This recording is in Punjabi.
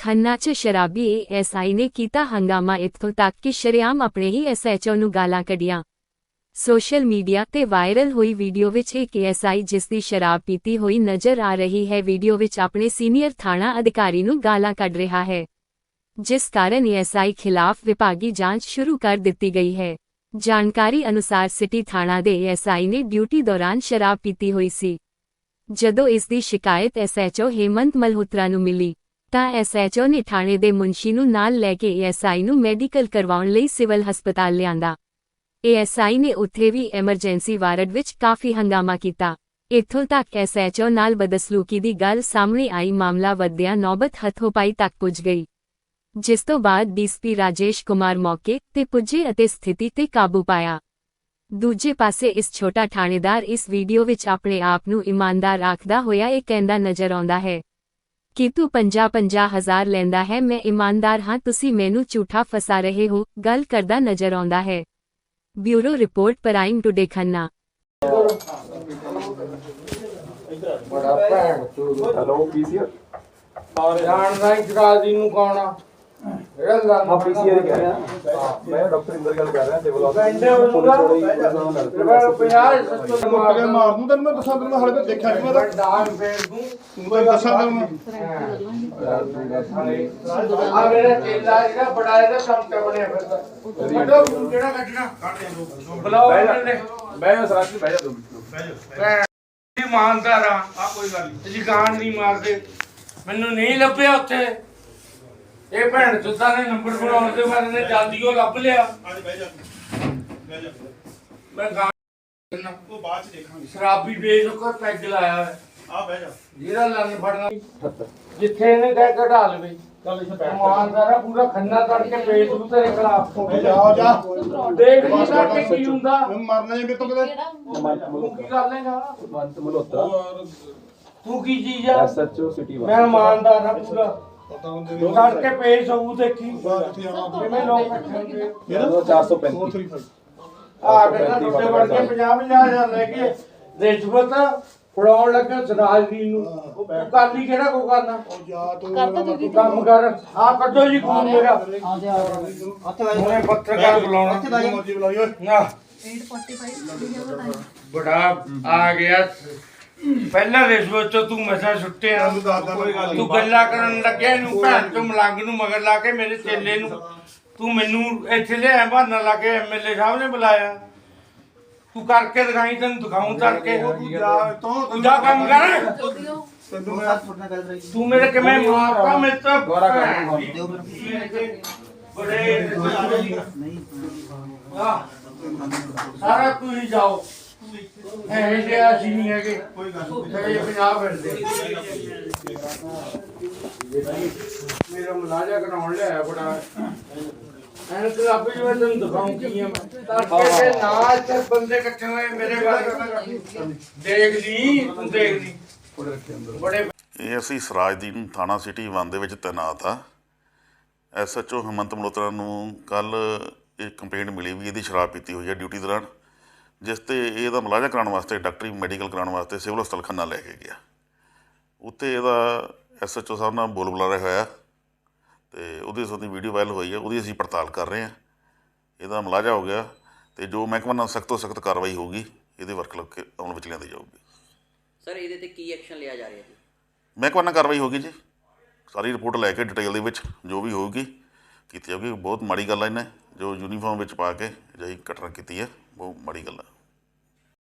ਖੰਨਾ 'ਚ ਸ਼ਰਾਬੀ ਏਐਸਆਈ ਨੇ ਕੀਤਾ ਹੰਗਾਮਾ ਇੱਥੋਂ ਤੱਕ ਕਿ ਸ਼ਰੇਆਮ ਆਪਣੇ ਹੀ ਐਸਐਚਓ ਨੂੰ ਗਾਲਾਂ ਕੱਢੀਆਂ। ਸੋਸ਼ਲ ਮੀਡੀਆ ਤੇ ਵਾਇਰਲ ਹੋਈ ਵੀਡੀਓ ਵਿੱਚ ਇੱਕ ਏਐਸਆਈ ਜਿਸ ਦੀ ਸ਼ਰਾਬ ਪੀਤੀ ਹੋਈ ਨਜ਼ਰ ਆ ਰਹੀ ਹੈ, ਵੀਡੀਓ ਵਿੱਚ ਆਪਣੇ ਸੀਨੀਅਰ ਥਾਣਾ ਅਧਿਕਾਰੀ ਨੂੰ ਗਾਲਾਂ ਕੱਢ ਰਿਹਾ ਹੈ, ਜਿਸ ਕਾਰਨ ਏਐਸਆਈ ਖਿਲਾਫ ਵਿਭਾਗੀ ਜਾਂਚ ਸ਼ੁਰੂ ਕਰ ਦਿੱਤੀ ਗਈ ਹੈ। ਜਾਣਕਾਰੀ ਅਨੁਸਾਰ ਸਿਟੀ ਥਾਣਾ ਦੇ ਏਐਸਆਈ ਨੇ ਡਿਊਟੀ ਦੌਰਾਨ ਸ਼ਰਾਬ ਪੀਤੀ ਹੋਈ ਸੀ, ਜਦੋਂ ਇਸ ਦੀ ਸ਼ਿਕਾਇਤ ਐਸਐਚਓ ਹੇਮੰਤ ਮਲਹੋਤਰਾ ਨੂੰ ਮਿਲੀ। ਤਾਂ ਐਸਐਚਓ ਨੇ ਥਾਣੇ ਦੇ ਮੁਨਸ਼ੀ ਨੂੰ ਨਾਲ ਲੈ ਕੇ ਏਐਸਆਈ ਨੂੰ ਮੈਡੀਕਲ ਕਰਵਾਉਣ ਲਈ ਸਿਵਲ ਹਸਪਤਾਲ ਲਿਆਂਦਾ। ਏਐਸਆਈ ਨੇ ਉੱਥੇ ਵੀ ਐਮਰਜੈਂਸੀ ਵਾਰਡ ਵਿੱਚ ਕਾਫੀ ਹੰਗਾਮਾ ਕੀਤਾ। ਇੱਥੋਂ ਤੱਕ ਐਸਐਚਓ ਨਾਲ ਬਦਸਲੂਕੀ ਦੀ ਗੱਲ ਸਾਹਮਣੇ ਆਈ, ਮਾਮਲਾ ਵਧਦਿਆਂ ਨੌਬਤ ਹੱਥੋਪਾਈ ਤੱਕ ਪੁੱਜ ਗਈ। ਜਿਸ ਤੋਂ ਬਾਅਦ ਡੀਐਸਪੀ ਰਾਜੇਸ਼ ਕੁਮਾਰ ਮੌਕੇ ਤੇ ਪੁੱਜੇ ਅਤੇ ਸਥਿਤੀ ਤੇ ਕਾਬੂ ਪਾਇਆ। ਦੂਜੇ ਪਾਸੇ ਇਸ ਛੋਟਾ ਥਾਣੇਦਾਰ ਇਸ ਵੀਡੀਓ ਵਿੱਚ ਆਪਣੇ ਆਪ ਨੂੰ ਇਮਾਨਦਾਰ ਆਖਦਾ ਹੋਇਆ ਇਹ ਕਹਿੰਦਾ ਨਜ਼ਰ ਆਉਂਦਾ ਹੈ ਕਿ ਤੂੰ 50-50 ਹਜ਼ਾਰ ਲੈਂਦਾ ਹੈ ਮੈਂ ਇਮਾਨਦਾਰ ਹਾਂ ਤੁਸੀਂ ਮੈਨੂੰ ਝੂਠਾ ਫਸਾ ਰਹੇ ਹੋ ਗੱਲ ਕਰਦਾ ਨਜ਼ਰ ਆਉਂਦਾ ਹੈ। Bureau report prime today Khanna. ਬੜਾ ਭੈਣ ਚੋਦ। ਹੈਲੋ ਪੀਸੀਆਰ ਜਾਣਦਾ ਹੀ ਜਗਾਦੀ ਨੂੰ ਕੌਣ ਆ ਜਿਹੜਾ ਲੰਨ ਹਾਂ ਪੀਸੀਆਰ ਹੀ ਕਹਿ ਰਿਹਾ। ਮੈਂ ਡਾਕਟਰ ਇੰਦਰ ਗੱਲ ਕਰ ਰਿਹਾ ਸਿਵਲ ਕਹਿੰਦੇ ਉਹਨੂੰ ਹਸਪੀਟਲ ਪੰਜਾਹ ਸੱਤਰ ਮੁੱਕ ਕੇ ਮਾਰ ਦੂੰ ਤੈਨੂੰ ਮੈਂ ਦੱਸਾਂ ਤੈਨੂੰ ਮੈਂ ਹਲੇ ਤਾਂ ਦੇਖਿਆ ਨਹੀਂ ਮੈਂ ਤਾਂ। ਡਾਂਗ ਫੇਰ ਦੂੰ ਤੂੰ ਤਾਂ ਦੱਸਾਂ ਤੈਨੂੰ। ਆ ਮੇਰਾ ਚੇਲਾ ਜਿਹੜਾ ਬੜਾ ਇਹਦਾ ਚਮਚਾ ਬਣਿਆ ਫਿਰਦਾ ਕੱਢੋ ਤੂੰ ਕਿਹੜਾ ਕੱਢਣਾ ਬੁਲਾਓ ਇਹਨੇ ਬਹਿ ਜਾ ਸਰਾਜ ਬਹਿ ਜਾ ਦੋ ਮਿੰਟ। ਇਮਾਨਦਾਰ ਆ ਆ ਕੋਈ ਗੱਲ ਨਹੀਂ ਜਗਾਨ ਨਹੀਂ ਮਾਰਦੇ। ਮੈਨੂੰ ਨਹੀਂ ਲੱਭਿਆ ਉੱਥੇ। ਇਹ ਭੈਣ ਚੁੱਤਾ ਨੇ ਨੰਬਰ ਬਣਾਉਣ ਦੇ ਬਾਰੇ ਨੇ ਜਲਦੀ ਉਹ ਲੱਭ ਲਿਆ। ਅੱਜ ਬਹਿ ਜਾ ਬਹਿ ਜਾ ਮੈਂ ਗਾਂ ਉਹ ਬਾਅਦ ਚ ਦੇਖਾਂਗੇ। ਸ਼ਰਾਬੀ ਵੇਚ ਕੇ ਪੈਗ ਲਾਇਆ ਹੋਇਆ। ਆ ਬਹਿ ਜਾ। ਜਿਹੜਾ ਲੰਨ ਫੜਨਾ। ਜਿੱਥੇ ਇਹਨੇ ਕਹਿ ਕਢਾ ਲਵੇ ਚੱਲ ਇੱਥੇ ਬੈਠ ਇਮਾਨਦਾਰ ਪੂਰਾ ਖੰਨਾ ਕੱਢ ਕੇ ਵੇਚ ਦੂ ਤੇਰੇ ਖਿਲਾਫ ਜਾ ਜਾ। ਦੇਖ ਨਹੀਂ ਸਕਦੇ ਕੀ ਹੁੰਦਾ। ਮੈਂ ਮਰਨਾ ਜੇ ਮੇਰੇ ਤੋਂ ਕਿਤੇ। ਤੂੰ ਕੀ ਕਰ ਲੇਗਾ ਮੰਤ ਮਲੋਤਰਾ ਤੂੰ ਕੀ ਚੀਜ਼ ਆ? ਐਸਐਚਓ ਸਿਟੀ ਮੈਂ ਇਮਾਨਦਾਰ ਪੂਰਾ। ਪਤਾ ਹੁੰਦੇ ਵੀ ਕੱਢ ਕੇ ਪੇਸ਼ ਹੋਊ ਦੇਖੀ ਬਾਹਰ ਕਿੱਥੇ ਜਾਣਾ ਕਿਵੇਂ ਲੋਕ ਇਕੱਠੇ ਮੇਰਾ 435 435 ਆ ਟੁੱਟੇ ਵੜ ਕੇ 50 50 ਹਜ਼ਾਰ ਲੈ ਕੇ ਰਿਸ਼ਵਤ ਫੜਾਉਣ ਲੱਗਾ ਸਰਾਜਦੀਨ ਨੂੰ। ਉਹ ਤੂੰ ਕਰ ਲਈ ਕਿਹੜਾ ਕੋ ਕਰਨਾ? ਉਹ ਜਾ ਤੂੰ ਤੂੰ ਕੰਮ ਕਰ। ਆ ਕੱਢੋ ਜੀ ਖੂਨ ਮੇਰਾ। ਉਹਨੇ ਪੱਤਰਕਾਰ ਬੁਲਾਉਣਾ। ਜਿੱਥੇ ਮਰਜ਼ੀ ਬੁਲਾਈ ਓਏ ਨਾ ਬੜਾ ਆ ਗਿਆ। ਪਹਿਲਾਂ ਰਿਸ਼ਵਤ ਤੋਂ ਤੂੰ ਮਸਾ ਛੁੱਟਿਆ ਤੈਨੂੰ ਦੱਸਦਾ ਕੋਈ ਗੱਲ ਤੂੰ ਗੱਲਾਂ ਕਰਨ ਲੱਗਿਆ ਇਹਨੂੰ ਭੈਣ ਤੋਂ ਮਲੰਗ ਨੂੰ ਮਗਰ ਲਾ ਕੇ ਮੇਰੇ ਚੇਲੇ ਨੂੰ। ਤੂੰ ਮੈਨੂੰ ਇੱਥੇ ਲਿਆ ਬਹਾਨਾ ਲਾ ਕੇ ਐਮਐਲਏ ਸਾਹਿਬ ਨੇ ਬੁਲਾਇਆ। ਤੂੰ ਕਰਕੇ ਦਿਖਾਈ ਤੈਨੂੰ ਦਿਖਾਉਂ ਤੜਕੇ। ਤੂੰ ਜਾ ਤੋਂ ਤੂੰ ਜਾ ਕੰਮ ਕਰ। ਤੈਨੂੰ ਮੈਂ ਤੂੰ ਮੇਰੇ ਕਿਵੇਂ ਮਾਰਦਾ ਮੇਰੇ ਤੋਂ ਦੁਬਾਰਾ ਕਰ ਬੜੇ ਆਹ, ਸਾਰਾ ਤੁਸੀਂ ਜਾਓ। ਹੈ ਜੇ ਅਸੀਂ ਨਹੀਂ ਹੈਗੇ। ਕੋਈ ਗੱਲ ਨਹੀਂ। ਜਿਹੜੇ ਪੰਜਾਬ ਫਿਰਦੇ ਮੇਰਾ ਮਲਾਜਾ ਕਰਾਉਣ ਲਿਆ ਬੜਾ। ਐਨ ਕਲਾਬੀ ਜਿਵੇਂ ਤੈਨੂੰ ਦਿਖਾਉਂ ਕੀ ਆ। ਮੈਂ ਤੜਕੇ ਦੇ ਨਾਲ ਤੇ ਬੰਦੇ ਇਕੱਠੇ ਹੋਏ ਮੇਰੇ ਵੱਲ ਦੇਖ ਲਈ ਤੂੰ ਦੇਖ ਲਈ ਬੜੇ ਇਹ ਅਸੀਂ ਸਰਾਜਦੀਨ ਥਾਣਾ ਸਿਟੀ 1 ਦੇ ਵਿੱਚ ਤੈਨਾਤ ਆ। ਐਸਐਚਓ ਹਮੰਤ ਮਲਹੋਤਰਾ ਨੂੰ ਕੱਲ ਇਹ ਕੰਪਲੇਂਟ ਮਿਲੀ ਵੀ ਇਹਦੀ ਸ਼ਰਾਬ ਪੀਤੀ ਹੋਈ ਹੈ ਡਿਊਟੀ ਦੌਰਾਨ। ਜਿਸ ਤੇ ਇਹਦਾ ਮੁਲਾਜ਼ਾ ਕਰਾਉਣ ਵਾਸਤੇ ਡਾਕਟਰੀ ਮੈਡੀਕਲ ਕਰਾਉਣ ਵਾਸਤੇ ਸਿਵਲ ਹਸਪਤਾਲ ਖੰਨਾ ਲੈ ਕੇ ਗਿਆ। ਉੱਥੇ ਇਹਦਾ ਐਸਐਚਓ ਸਾਹਿਬ ਨਾਲ ਬੋਲ ਬੁਲਾਰਾ ਹੋਇਆ ਤੇ ਉਹਦੀ ਸੰਬੰਧੀ ਵੀਡੀਓ ਵਾਇਰਲ ਹੋਈ ਹੈ ਉਹਦੀ ਅਸੀਂ ਪੜਤਾਲ ਕਰ ਰਹੇ ਹਾਂ। ਇਹਦਾ ਮੁਲਾਜ਼ਾ ਹੋ ਗਿਆ ਤੇ ਜੋ ਮਹਿਕਮਾ ਨਾਲ ਸਖਤ ਤੋਂ ਸਖਤ ਕਾਰਵਾਈ ਹੋਊਗੀ ਇਹਦੇ ਵਰਕ ਲੱਗ ਕੇ ਅਮਲ ਵਿੱਚ ਲਿਆਂਦੀ ਜਾਊਗੀ। ਸਰ ਇਹਦੇ ਤੇ ਕੀ ਐਕਸ਼ਨ ਲਿਆ ਜਾ ਰਿਹਾ ਜੀ? ਮਹਿਕਮਾ ਨਾਲ ਕਾਰਵਾਈ ਹੋਗੀ ਜੀ। ਸਾਰੀ ਰਿਪੋਰਟ ਲੈ ਕੇ ਡਿਟੇਲ ਦੇ ਵਿੱਚ ਜੋ ਵੀ ਹੋਊਗੀ ਕੀਤੀ ਜਾਊਗੀ। ਬਹੁਤ ਮਾੜੀ ਗੱਲ ਹੈ ਇਹਨੇ ਜੋ ਯੂਨੀਫਾਰਮ ਵਿੱਚ ਪਾ ਕੇ ਅਜਿਹੀ ਘਟਨਾ ਕੀਤੀ ਹੈ। ਬਹੁਤ ਮਾੜੀ ਗੱਲ ਹੈ